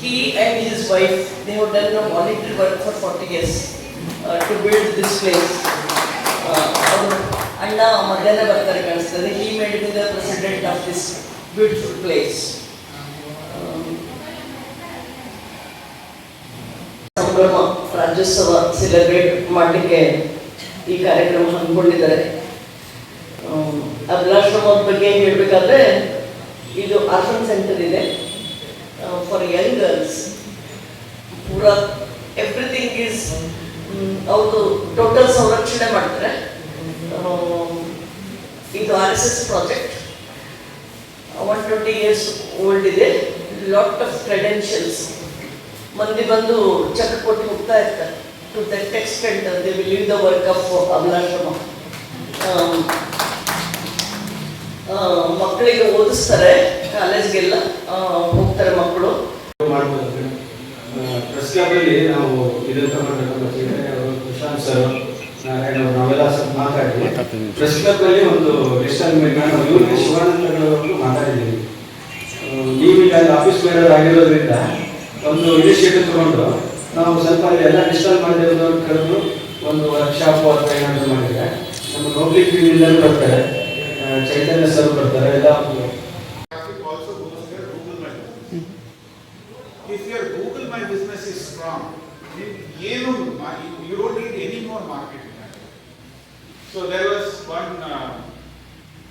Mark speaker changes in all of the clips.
Speaker 1: he and his wife, they have done a voluntary work for 40 years uh, to build this place. Uh, ಅಣ್ಣ ಮಧ್ಯಾಹ್ನ ಬರ್ತಾರೆ ಕಾಣಿಸ್ತದೆ me the president of this beautiful place. Um, ಸಂಭ್ರಮ ರಾಜ್ಯೋತ್ಸವ celebrate ಮಾಡಲಿಕ್ಕೆ ಈ ಕಾರ್ಯಕ್ರಮ ಹಮ್ಮಿಕೊಂಡಿದ್ದಾರೆ ಅಭಿಲಾಶ್ರಮದ ಬಗ್ಗೆ ಹೇಳಬೇಕಾದ್ರೆ ಇದು ಆರ್ಫನ್ ಸೆಂಟರ್ ಇದೆ ಫಾರ್ ಯಂಗ್ ಗರ್ಲ್ಸ್ ಪೂರಾ ಎವ್ರಿಥಿಂಗ್ ಇಸ್ ಅವ್ರದ್ದು ಟೋಟಲ್ ಸಂರಕ್ಷಣೆ ಮಾಡ್ತಾರೆ. ಇದು R S S project one twenty years old ಇದೆ. ಲಾಟ್ ಆಫ್ ಕ್ರೆಡೆನ್ಷಿಯಲ್ಸ್ ಮಂದಿ ಬಂದು ಚೆಕ್ ಕೊಟ್ಟು ಹೋಗ್ತಾ ಇರ್ತಾರೆ. To that extent they will leave the work of Abhilashrama ಮಕ್ಕಳಿಗೆ ಓದಿಸ್ತಾರೆ. ಕಾಲೇಜ್ಗೆಲ್ಲ ಆ, ಹೋಗ್ತಾರೆ ಮಕ್ಕಳು.
Speaker 2: ಮಾಡ್ಬೋದು ಪ್ರೆಸ್ ಕ್ಲಬಲ್ಲಿ ನಾವು ಇದನ್ನು ತಗೊಂಡು ಪ್ರಶಾಂತ್ ಸರ್ ನಾರಾಯಣ ಅವ್ರು ನಾವೆಲ್ಲ ಸ್ವಲ್ಪ ಮಾತಾಡಿದ್ವಿ. ಪ್ರೆಸ್ ಕ್ಲಬಲ್ಲಿ ಒಂದು ಲಿಸ್ಟಲ್ಲಿ ಮೇಲೆ ನಾವು ಇವ್ರಿಗೆ ಶಿವಾನಂದಗಳವರು ಮಾತಾಡಿದ್ದೀವಿ ನೀವು ಅಲ್ಲಿ ಆಫೀಸ್ ಬೇರೆ ಆಗಿರೋದ್ರಿಂದ ಒಂದು ಇನಿಷಿಯೇಟಿವ್ ತಗೊಂಡು ನಾವು ಸ್ವಲ್ಪ ಅಲ್ಲಿ ಎಲ್ಲ ಡಿಸ್ಟಲ್ ಮಾಡಿರೋದವ್ರು ಕರೆದು ಒಂದು ವರ್ಕ್ಶಾಪ್ ಅಥವಾ ಏನಾದರೂ ಮಾಡಿದ್ರೆ ನಮ್ಮ ಎಲ್ಲರೂ ಬರ್ತಾರೆ ಚೈತನ್ಯ ಸರ್ ಬರ್ತಾರೆ ಎಲ್ಲ
Speaker 3: If your Google My Business is strong, you ಏನು ma- you- you don't need any more marketing. So there was one uh,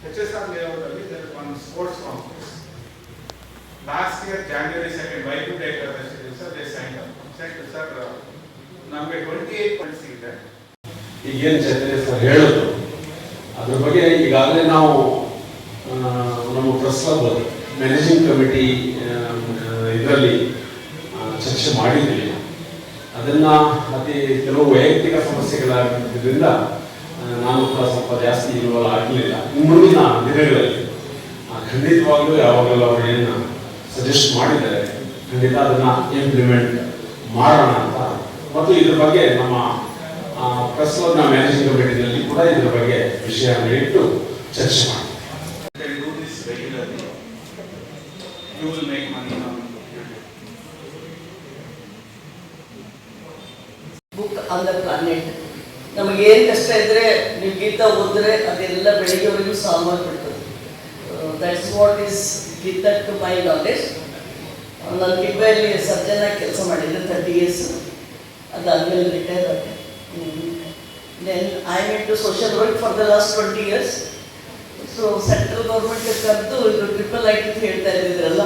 Speaker 3: HSR layout ಅಲ್ಲಿ there was one sports complex. Last year, January second, Vaikuಂಠ Ekadashi ದಿವಸ they signed up. Said, sir, uh, ನಮಗೆ twenty eight points ಇದೆ.
Speaker 2: ಈಗೇನು ಚೈತನ್ಯ sir ಹೇಳಿದ್ರು ಅದ್ರ ಬಗ್ಗೆ ಈಗಾಗಲೇ ನಾವು ಆ, ನಮ್ಮ ಪ್ರೆಸ್ ಕ್ಲಬ್ ಮ್ಯಾನೇಜಿಂಗ್ ಕಮಿಟಿ ಇದರಲ್ಲಿ ಚರ್ಚೆ ಮಾಡಿದ್ದೀವಿ ಅದನ್ನ ಮತ್ತೆ ಕೆಲವು ವೈಯಕ್ತಿಕ ಸಮಸ್ಯೆಗಳಾಗಿದ್ದರಿಂದ ನಾನು ಕೂಡ ಸ್ವಲ್ಪ ಜಾಸ್ತಿ ಇನ್ವಾಲ್ ಆಗಲಿಲ್ಲ. ಮುಂದಿನ ದಿನಗಳಲ್ಲಿ ಖಂಡಿತವಾಗಲೂ ಯಾವಾಗಲೂ ಅವರು ಏನು ಸಜೆಸ್ಟ್ ಮಾಡಿದ್ದಾರೆ. ಖಂಡಿತ ಅದನ್ನ ಇಂಪ್ಲಿಮೆಂಟ್ ಮಾಡೋಣ ಅಂತ. ಮತ್ತು ಇದ್ರ ಬಗ್ಗೆ ನಮ್ಮ ಪ್ರೆಸ್ ಕ್ಲಬ್ನ ಮ್ಯಾನೇಜಿಂಗ್ ಕಮಿಟಿನಲ್ಲಿ ಕೂಡ ಇದ್ರ ಬಗ್ಗೆ ವಿಷಯವನ್ನು ಇಟ್ಟು ಚರ್ಚೆ ಮಾಡಿ
Speaker 3: They do this regularly. You will make money on YouTube.
Speaker 1: Book on the planet ನಮಗೆ ಕಷ್ಟ ಇದ್ರೆ ನೀವು ಗೀತಾ ಓದಿದ್ರೆ ಅದೆಲ್ಲ ಬೆಳಿಗ್ಗೆವರೆಗೂ ಸಾಲ್ವ್ ಆಗಿಬಿಡ್ತದೆ that's what is Gita to my knowledge ನಾನು ಕಿಬ್ಬೆಯಲ್ಲಿ ಸಜ್ಜನ ಕೆಲಸ ಮಾಡಿದ್ದೆ ತರ್ಟಿ ಇಯರ್ಸ್ ಅದಾದಮೇಲೆ ರಿಟೈರ್ ಆಗಿದೆ then I met to social work for the last twenty years so central government ಕರೆದು ಇದು ಟ್ರಿಪಲ್ ಐ ಟಿ ಹೇಳ್ತಾ ಇದ್ದಿದ್ರಲ್ಲ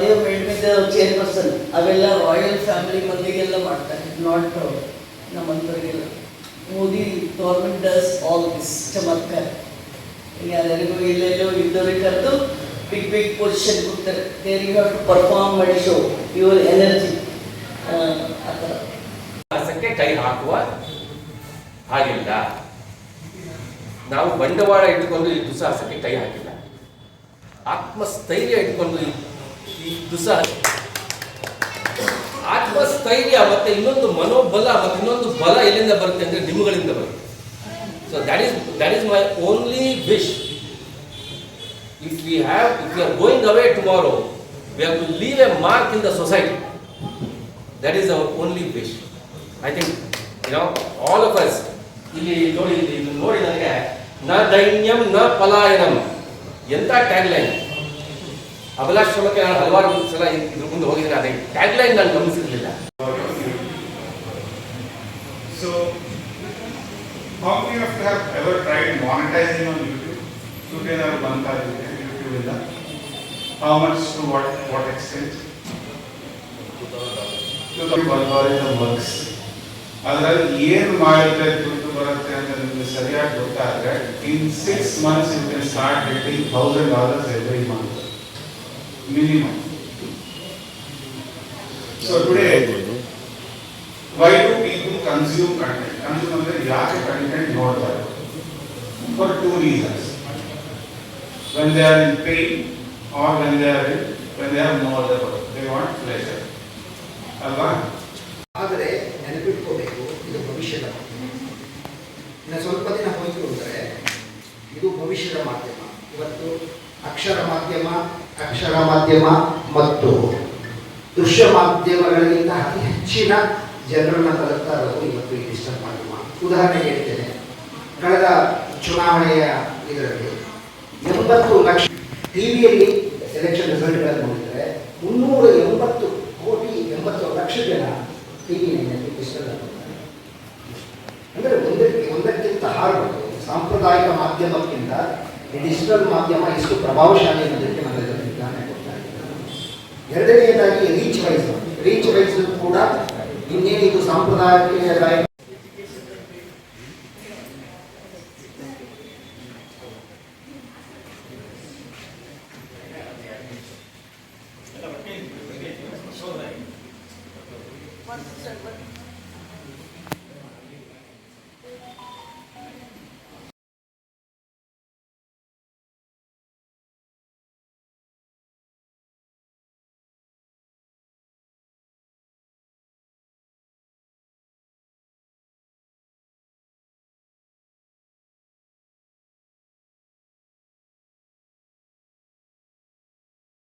Speaker 1: ದೇವ್ ಮೇಡ್ ದ ಚೇರ್ಪರ್ಸನ್ ಅವೆಲ್ಲ ರಾಯಲ್ ಫ್ಯಾಮಿಲಿ ಮಂದಿಗೆಲ್ಲ ಮಾಡ್ತಾರೆ. Not ನಮ್ಮಂಥವ್ರಿಗೆಲ್ಲ Modi government does all this ಚಮತ್ಕಾರ ಯಾರ್ಯಾರಿಗೂ ಇಲ್ಲೆಲ್ಲೋ ಇದ್ದವ್ರಿಗೆ ಕರೆದು ಬಿಗ್ ಬಿಗ್ ಪೊಸಿಷನ್ ಕೊಡ್ತಾರೆ. There you have to perform ಮಾಡಿ ಶೋ ಯುವರ್ ಎನರ್ಜಿ ಆ ಥರ.
Speaker 4: ಕೆಲಸಕ್ಕೆ ಕೈ ಹಾಕುವ ಹಾಗಿಲ್ಲ. ನಾವು ಬಂಡವಾಳ ಇಟ್ಟುಕೊಂಡು ಈ ದುಸ್ಸಾಹಸಕ್ಕೆ ಕೈ ಹಾಕಿಲ್ಲ. ಆತ್ಮಸ್ಥೈರ್ಯ ಇಟ್ಕೊಂಡು ಈ ದುಸ್ಸಾಹಸ ಆತ್ಮಸ್ಥೈರ್ಯ, ಮತ್ತೆ ಇನ್ನೊಂದು ಮನೋಬಲ, ಮತ್ತೆ ಇನ್ನೊಂದು ಬಲ ಎಲ್ಲಿಂದ ಬರುತ್ತೆ ಅಂದ್ರೆ ನಿಮ್ಮಗಳಿಂದ ಬರುತ್ತೆ. So that is that is my only wish if we have if you are going away tomorrow we have to leave a mark in the society that is our only wish I think you know all of us ಇಲ್ಲಿ ನೋಡಿ ಇಲ್ಲಿ ನೋಡಿ ನನಗೆ, ನ ದೈನ್ಯಂ ನ ಪಲಾಯನಂ. ಎಂತ tag line ಅಬಲಾಶ್ರಮಕ್ಕೆ ನಾನು ಹಲವಾರು ಸಲ ಇದ್ರ ಮುಂದೆ ಹೋಗಿದ್ದೀನಿ ಅದೇ ಟ್ಯಾಗ್ ಲೈನ್ ನಾನು ಗಮನಿಸಿರಲಿಲ್ಲ
Speaker 3: So, how many of you have ever tried monetizing on YouTube? ಬಂತಾ ಇದೆ ಯೂಟ್ಯೂಬ್ ಇಂದ How much to what, what extent? Works ಅದರಲ್ಲಿ ಏನು ಮಾಡಿದ್ರೆ ದುಡ್ಡು ಬರುತ್ತೆ ಅಂತ ನಿಮಗೆ ಸರಿಯಾಗಿ ಗೊತ್ತಾದ್ರೆ in six months you can start getting thousand dollars every month minimum so today why do people consume content consume ಅಂದ್ರೆ ಯಾಕೆ ಕಂಟೆಂಟ್ ನೋಡ್ತಾರೆ? For two reasons when they are in pain or when they are in, when they have no other work. They want pleasure. ಅಲ್ವಾ?
Speaker 5: ಆದರೆ ನೆನಪಿಟ್ಕೋಬೇಕು ಇದು ಭವಿಷ್ಯದ ಇನ್ನು ಸ್ವಲ್ಪ ದಿನ ಹೋಯಿತು ಅಂದರೆ ಇದು ಭವಿಷ್ಯದ ಮಾಧ್ಯಮ. ಇವತ್ತು ಅಕ್ಷರ ಮಾಧ್ಯಮ ಅಕ್ಷರ ಮಾಧ್ಯಮ ಮತ್ತು ದೃಶ್ಯ ಮಾಧ್ಯಮಗಳಿಗಿಂತ ಅತಿ ಹೆಚ್ಚಿನ ಜನರನ್ನು ತಲುಪ್ತಾ ಇರೋದು ಇವತ್ತು ಈ ಡಿಜಿಟಲ್ ಮಾಧ್ಯಮ. ಉದಾಹರಣೆ ಹೇಳ್ತೇನೆ, ಕಳೆದ ಚುನಾವಣೆಯ ಇದರಲ್ಲಿ ಎಂಬತ್ತು ಲಕ್ಷ ಟಿವಿಯಲ್ಲಿ ಎಲೆಕ್ಷನ್ ರಿಸಲ್ಟ್ಗಳನ್ನು ನೋಡಿದರೆ ಮುನ್ನೂರ ಎಂಬತ್ತು ಕೋಟಿ ಎಂಬತ್ತು ಲಕ್ಷ ಜನ ಟಿವಿಯಲ್ಲಿ ಡಿಜಿಟಲ್ ಅಂದರೆ ಒಂದಕ್ಕೆ, ಒಂದಕ್ಕಿಂತ ಹಾರಬಹುದು ಸಾಂಪ್ರದಾಯಿಕ ಮಾಧ್ಯಮಕ್ಕಿಂತ ಡಿಜಿಟಲ್ ಮಾಧ್ಯಮ ಎಷ್ಟು ಪ್ರಭಾವಶಾಲಿ ಅನ್ನೋದಕ್ಕೆ ಎರಡನೆಯದಾಗಿ ರೀಚ್ ವೈಸ್ ರೀಚ್ ವೈಸ್ ಕೂಡ ಇನ್ನೇನಿದು ಸಾಂಪ್ರದಾಯಿಕ
Speaker 1: One, seven.